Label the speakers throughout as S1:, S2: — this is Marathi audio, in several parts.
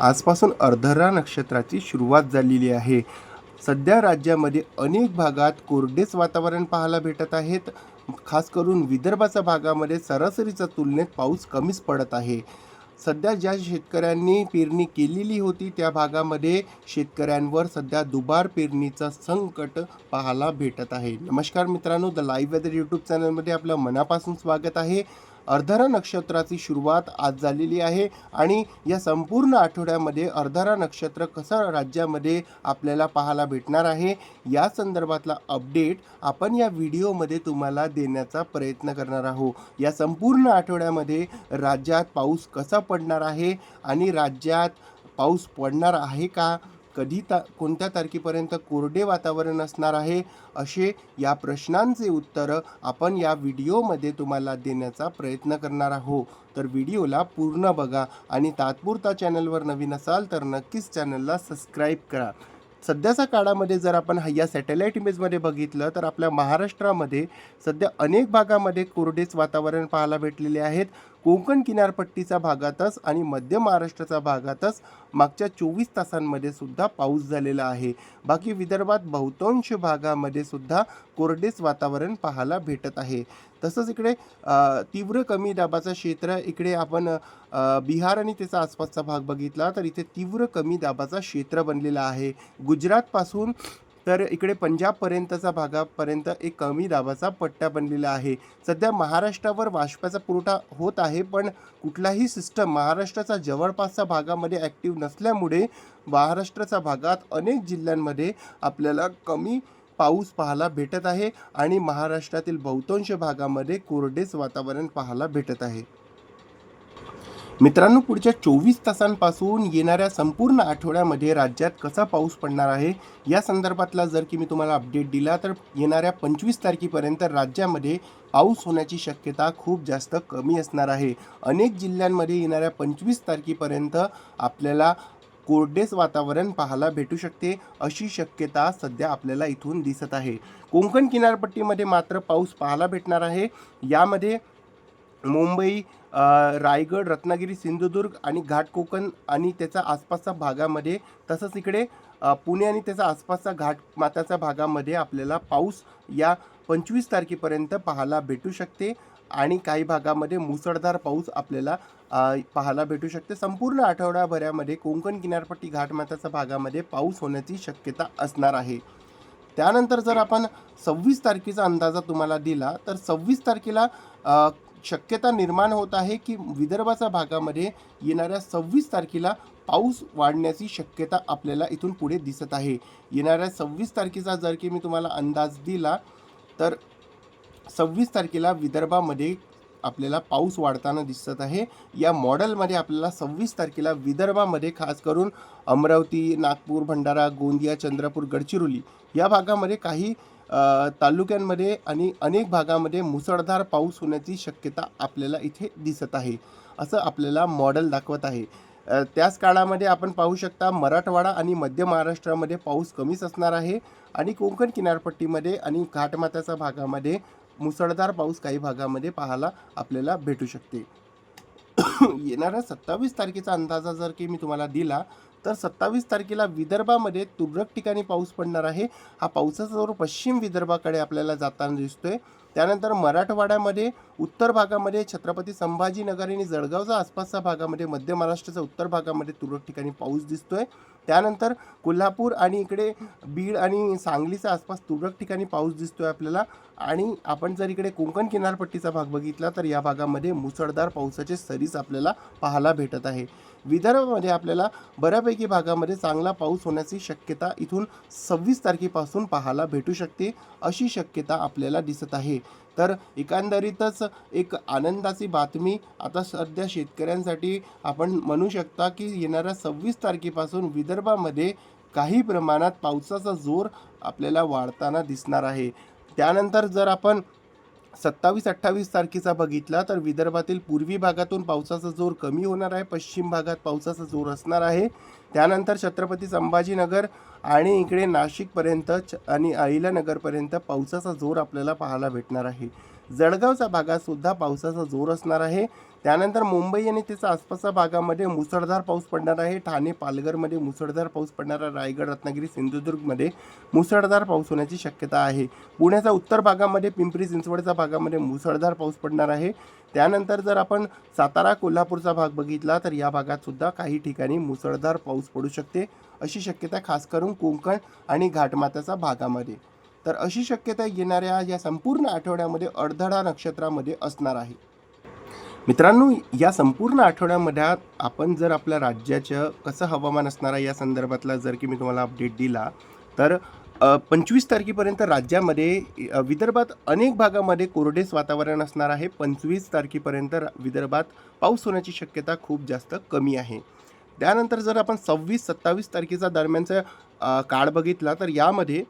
S1: आजपासून अर्धरा नक्षत्राची सुरुवात झालेली आहे. सध्या राज्यामध्ये अनेक भागात कोरडेच वातावरण पाहायला भेटत आहेत. खास करून विदर्भाच्या भागामध्ये सरासरीच्या तुलनेत पाऊस कमीच पडत आहे. सध्या ज्या शेतकऱ्यांनी पेरणी केलेली होती त्या भागामध्ये शेतकऱ्यांवर सध्या दुबार पेरणीचं संकट पाहायला भेटत आहे. नमस्कार मित्रांनो द लाईव्ह वेदर यूट्यूब चॅनलमध्ये आपलं मनापासून स्वागत आहे. अर्धरा नक्षत्राची सुरुवात आज झालेली आहे आणि या संपूर्ण आठवड्यामध्ये अर्धरा नक्षत्र कसं राज्यामध्ये आपल्याला पाहायला भेटणार आहे या संदर्भातला अपडेट आपण या व्हिडिओमध्ये तुम्हाला देण्याचा प्रयत्न करणार आहोत. या संपूर्ण आठवड्यामध्ये राज्यात पाऊस कसा पडणार आहे आणि राज्यात पाऊस पडणार आहे का? कधी ता कोणत्या तारखेपर्यंत कोरडे वातावरण असणार आहे? असे या प्रश्नांचे उत्तरं आपण या व्हिडिओमध्ये तुम्हाला देण्याचा प्रयत्न करणार आहोत. तर व्हिडिओला पूर्ण बघा आणि तात्पुरता चॅनलवर नवीन असाल तर नक्कीच चॅनलला सबस्क्राईब करा. सध्याच्या काळामध्ये जर आपण या सॅटेलाईट इमेजमध्ये बघितलं तर आपल्या महाराष्ट्रामध्ये सध्या अनेक भागामध्ये कोरडेच वातावरण पाहायला भेटलेले आहेत. कोकण किनारपट्टीच्या भागातच आणि मध्य महाराष्ट्राच्या भागातच मागच्या चोवीस तासांमध्ये सुद्धा पाऊस झालेला आहे. बाकी विदर्भात बहुतांश भागामध्ये सुद्धा कोरडेच वातावरण पाहायला भेटत आहे. तसंच इकडे तीव्र कमी दाबाचं क्षेत्र इकडे आपण बिहार आणि त्याचा आसपासचा भाग बघितला तर इथे तीव्र कमी दाबाचा क्षेत्र बनलेला आहे. गुजरातपासून तर इकडे पंजाबपर्यंतचा भागापर्यंत एक कमी दाबाचा पट्टा बनलेला आहे. सध्या महाराष्ट्रावर वाष्पाचा पुरवठा होत आहे पण कुठलाही सिस्टम महाराष्ट्राचा जवळपासच्या भागामध्ये ॲक्टिव्ह नसल्यामुळे महाराष्ट्राच्या भागात अनेक जिल्ह्यांमध्ये आपल्याला कमी पाऊस पाहायला भेटत आहे आणि महाराष्ट्रातील बहुतांश भागामध्ये कोरडेच वातावरण पाहायला भेटत आहे. मित्रांनो पुढच्या चोवीस तासांपासून येणाऱ्या संपूर्ण आठवड्यामध्ये राज्यात कसा पाऊस पडणार आहे या संदर्भातला जर की मी तुम्हाला अपडेट दिला तर येणाऱ्या पंचवीस तारखेपर्यंत राज्यामध्ये पाऊस होण्याची शक्यता खूप जास्त कमी असणार आहे. अनेक जिल्ह्यांमध्ये येणाऱ्या पंचवीस तारखेपर्यंत आपल्याला कोरडेच वातावरण पाहायला भेटू शकते अशी शक्यता सध्या आपल्याला इथून दिसत आहे. कोकण किनारपट्टीमध्ये मात्र पाऊस पाहायला भेटणार आहे. यामध्ये मुंबई रायगड रत्नागिरी सिंधुदुर्ग आणि घाटकोकण आणि त्याचा आसपासच्या भागामध्ये तसंच इकडे पुणे आणि त्याचा आसपासच्या घाट माताच्या भागामध्ये आपल्याला पाऊस या पंचवीस तारखेपर्यंत पाहायला भेटू शकते आणि काही भागामध्ये मुसळधार पाऊस आपल्याला पाहायला भेटू शकते. संपूर्ण आठवडाभरामध्ये कोकण किनारपट्टी घाटमाताच्या भागामध्ये पाऊस होण्याची शक्यता असणार आहे. त्यानंतर जर आपण सव्वीस तारखेचा अंदाजा तुम्हाला दिला तर सव्वीस तारखेला शक्यता निर्माण होत आहे की विदर्भाच्या भागामध्ये येणाऱ्या सव्वीस तारखेला पाऊस वाढण्याची शक्यता आपल्याला इथून पुढे दिसत आहे. येणाऱ्या सव्वीस तारखेचा जर की मी तुम्हाला अंदाज दिला तर सव्वीस तारखेला विदर्भामध्ये आपल्याला पाऊस वाढताना दिसत आहे. या मॉडेलमध्ये आपल्याला सव्वीस तारखेला विदर्भामध्ये खास करून अमरावती नागपूर भंडारा गोंदिया चंद्रपूर गडचिरोली या भागामध्ये काही तालुक्यांमध्ये आणि अनेक भागामध्ये मुसळधार पाऊस होण्याची शक्यता आपल्याला इथे दिसत आहे. असं आपल्याला मॉडेल दाखवत आहे. त्याच काळामध्ये आपण पाहू शकता मराठवाडा आणि मध्य महाराष्ट्रामध्ये पाऊस कमीच असणार आहे आणि कोकण किनारपट्टीमध्ये आणि घाटमाथ्याच्या भागामध्ये मुसळधार पाऊस काही भागामध्ये पाहायला आपल्याला भेटू शकते. येणाऱ्या सत्तावीस तारखेचा अंदाजा जर की मी तुम्हाला दिला तर सत्तावीस तारखेला विदर्भामध्ये तुरळक ठिकाणी पाऊस पडणार आहे. हा पावसाचा जोर पश्चिम विदर्भाकडे आपल्याला जाताना दिसतोय त्यानंतर मराठवाड्यामध्ये उत्तर भागामध्ये छत्रपती संभाजीनगर आणि जळगावच्या आसपासच्या भागामध्ये मध्य महाराष्ट्राच्या उत्तर भागामध्ये तुरळक ठिकाणी पाऊस दिसतोय. त्यानंतर कोल्हापूर आणि इकडे बीड आणि सांगलीच्या आसपास तुरळक ठिकाणी पाऊस दिसतोय आपल्याला. आणि आपण जर इकडे कोकण किनारपट्टीचा भाग बघितला तर या भागामध्ये मुसळधार पावसाचे सरीच आपल्याला पाहायला भेटत आहे. विदर्भामध्ये आपल्याला बऱ्यापैकी भागामध्ये चांगला पाऊस होण्याची शक्यता इथून सव्वीस तारखेपासून पाहायला भेटू शकते अशी शक्यता आपल्याला दिसत आहे. तर एकंदरीतच एक आनंदाची बातमी आता सध्या शेतकऱ्यांसाठी आपण म्हणू शकता की येणाऱ्या सव्वीस तारखेपासून विदर्भामध्ये काही प्रमाणात पावसाचा जोर आपल्याला वाढताना दिसणार आहे. त्यानंतर जर आपण सत्तावीस अठ्ठावीस तारखेचा बघितला तर विदर्भातील पूर्वी भागातून पावसाचा जोर कमी होणार आहे. पश्चिम भागात पावसाचा जोर असणार आहे. त्यानंतर छत्रपती संभाजीनगर आणि इकडे नाशिकपर्यंत आणि अहिल्यानगरपर्यंत पावसाचा जोर आपल्याला पाहायला भेटणार आहे. जळगावच्या भागातसुद्धा पावसाचा जोर असणार आहे. त्यानंतर मुंबई आणि त्याच्या आसपासच्या भागामध्ये मुसळधार पाऊस पडणार आहे. ठाणे पालघरमध्ये मुसळधार पाऊस पडणार आहे रायगड रत्नागिरी सिंधुदुर्गमध्ये मुसळधार पाऊस होण्याची शक्यता आहे. पुण्याच्या उत्तर भागामध्ये पिंपरी चिंचवडच्या भागामध्ये मुसळधार पाऊस पडणार आहे. त्यानंतर जर आपण सातारा कोल्हापूरचा भाग बघितला तर या भागातसुद्धा काही ठिकाणी मुसळधार पाऊस पडू शकते अशी शक्यता खास करून कोकण आणि घाटमाथ्याच्या भागामध्ये. तर अशी शक्यता येणाऱ्या या संपूर्ण आठवड्यामध्ये अर्धडा नक्षत्रामध्ये असणार आहे. मित्रांनो या संपूर्ण आठवड्यामध्ये आपण जर आपल्या राज्याचं कसं हवामान असणार आहे या संदर्भातला जर की मी तुम्हाला अपडेट दिला तर पंचवीस तारखेपर्यंत राज्यामध्ये विदर्भात अनेक भागामध्ये कोरडेच वातावरण असणार आहे. पंचवीस तारखेपर्यंत विदर्भात पाऊस होण्याची शक्यता खूप जास्त कमी आहे. त्यानंतर जर आपण सव्वीस सत्तावीस तारखेचा दरम्यानचा काळ बघितला तर यामध्ये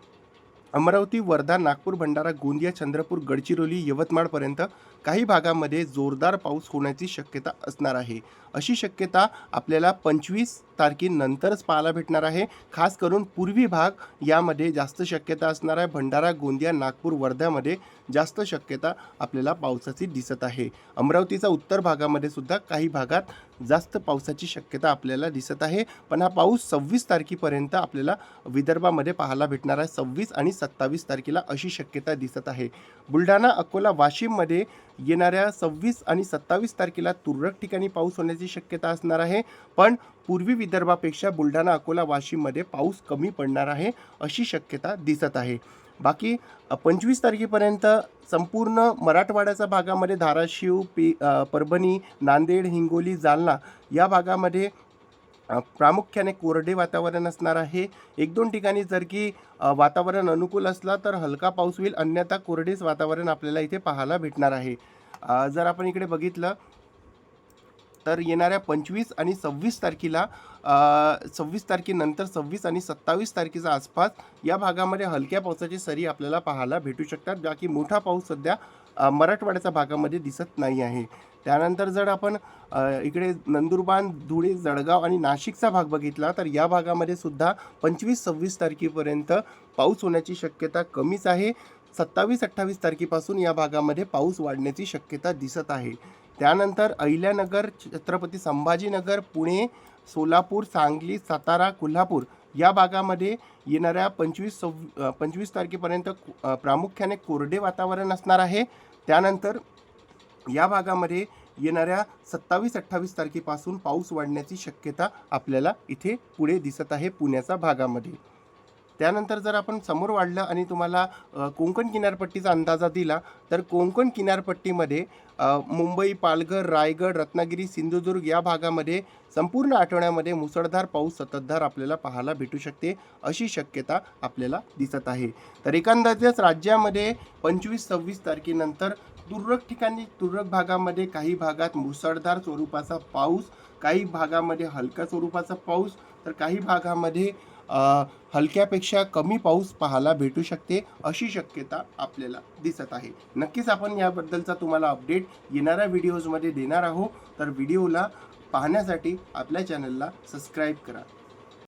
S1: अमरावती वर्धा नागपूर भंडारा गोंदिया चंद्रपूर गडचिरोली यवतमाळपर्यंत काही भागामध्ये जोरदार पाऊस होण्याची शक्यता असणार आहे. अशी शक्यता आपल्याला पंचवीस तारखेनंतरच पाहायला भेटणार आहे. खास करून पूर्वी भाग यामध्ये जास्त शक्यता असणार आहे. भंडारा गोंदिया नागपूर वर्ध्यामध्ये जास्त शक्यता आपल्याला पावसाची दिसत आहे. अमरावतीचा उत्तर भागामध्ये सुद्धा काही भागात जास्त पावसाची शक्यता आपल्याला दिसत आहे. पण हा पाऊस सव्वीस तारखेपर्यंत आपल्याला विदर्भामध्ये पाहायला भेटणार आहे. सव्वीस आणि सत्तावीस तारखेला अशी शक्यता दिसत आहे. बुलढाणा अकोला वाशिममध्ये येणाऱ्या सव्वीस आणि सत्तावीस तारखेला तुरळक ठिकाणी पाऊस होण्याची शक्यता असणार आहे. पण पूर्वी विदर्भापेक्षा बुलढाणा अकोला वाशिममध्ये पाऊस कमी पडणार आहे अशी शक्यता दिसत आहे. बाकी पंचवीस तारखेपर्यंत संपूर्ण मराठवाड्याच्या भागामध्ये धाराशिव पी परभणी नांदेड हिंगोली जालना या भागामध्ये प्रामुख्याने कोरडे वातावरण असणार आहे. एक दोन ठिकाणी जर की वातावरण अनुकूल असला तर हलका पाऊस होईल. अन्यथा कोरडेच वातावरण आपल्याला इथे पाहायला भेटणार आहे. जर आपण इकडे बघितलं तर येणाऱ्या पंचवीस आणि सव्वीस तारखेला सव्वीस तारखेनंतर सव्वीस आणि सत्तावीस तारखेच्या आसपास या भागामध्ये हलक्या पावसाची सरी आपल्याला पाहायला भेटू शकतात. बाकी मोठा पाऊस सध्या मराठवाड्याच्या भागामध्ये दिसत नाही आहे. त्यानंतर जर आपण इकडे नंदुरबार धुळे जळगाव आणि नाशिकचा भाग बघितला तर या भागामध्ये सुद्धा पंचवीस सव्वीस तारखेपर्यंत पाऊस होण्याची शक्यता कमीच आहे. सत्तावीस अठ्ठावीस तारखेपासून या भागामध्ये पाऊस वाढण्याची शक्यता दिसत आहे. त्यानंतर अहिल्यानगर छत्रपती संभाजीनगर पुणे सोलापूर सांगली सातारा कोल्हापूर या भागामध्ये येणाऱ्या पंचवीस सव्व पंचवीस तारखेपर्यंत प्रामुख्याने कोरडे वातावरण असणार आहे. त्यानंतर या भागामध्ये येणाऱ्या सत्तावीस अठ्ठावीस तारखेपासून पाऊस वाढण्याची शक्यता आपल्याला इथे पुढे दिसत आहे पुण्याच्या भागामध्ये. त्यानंतर जर आपण समोर वाढलं आणि तुम्हाला कोंकण कोकण किनारपट्टीचा अंदाजा दिला तर कोकण किनारपट्टीमध्ये मुंबई पालघर रायगड रत्नागिरी सिंधुदुर्ग या भागामध्ये संपूर्ण आठवड्यामध्ये मुसळधार पाऊस सततधार आपल्याला पाहायला भेटू शकते अशी शक्यता आपल्याला दिसत आहे. तर एकंदरीतच राज्यामध्ये पंचवीस सव्वीस तारखेनंतर तुरळक ठिकाणी तुरळक भागामध्ये काही भागात मुसळधार स्वरूपाचा पाऊस काही भागामध्ये हलक्या स्वरूपाचा पाऊस तर काही भागामध्ये हलक्यापेक्षा कमी पाऊस पाहायला भेटू शकते अशी शक्यता आपल्याला दिसत आहे. नक्कीच आपण याबद्दलचा तुम्हाला अपडेट येणाऱ्या व्हिडिओजमध्ये देणार आहोत. तर व्हिडिओला पाहण्यासाठी आपल्या चॅनलला सबस्क्राईब करा.